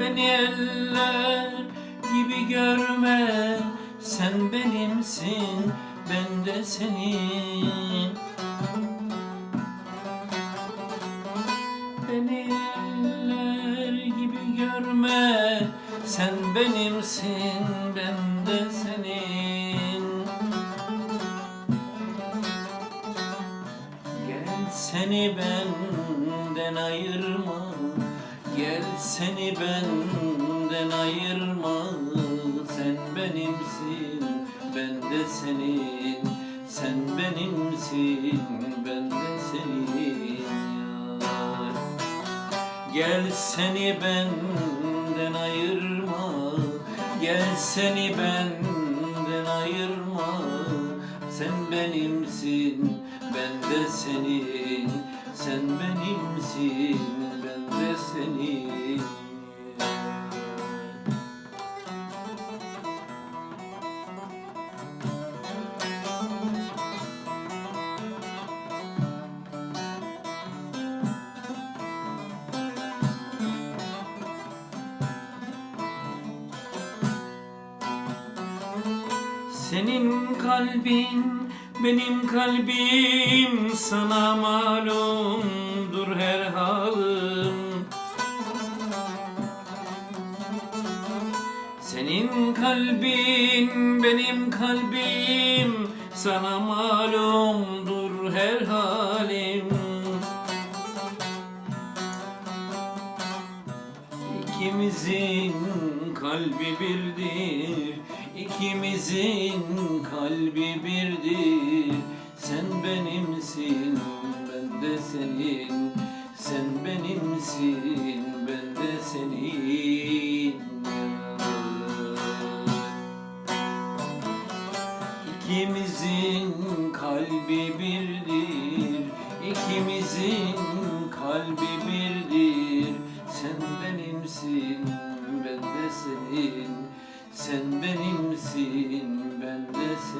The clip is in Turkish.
Beni eller gibi görme. Sen benimsin ben de senin. Beni eller gibi görme. Sen benimsin ben de senin. Gel seni benden ayırma Gel seni benden ayırma Sen benimsin ben de senin Sen benimsin ben de senin yar. Gel seni benden ayırma Gel seni benden ayırma Sen benimsin ben de senin Sen benimsin ben de senin. Senin kalbin benim kalbim sana malumdur her halım. Senin kalbin benim kalbim sana malumdur her halim. İkimizin kalbi birdir İkimizin kalbi birdir. Sen benimsin ben de senin. Sen benimsin ben de senin. İkimizin kalbi birdir. İkimizin kalbi birdir. Sen benimsin ben de senin. Sen benimsin ben de sen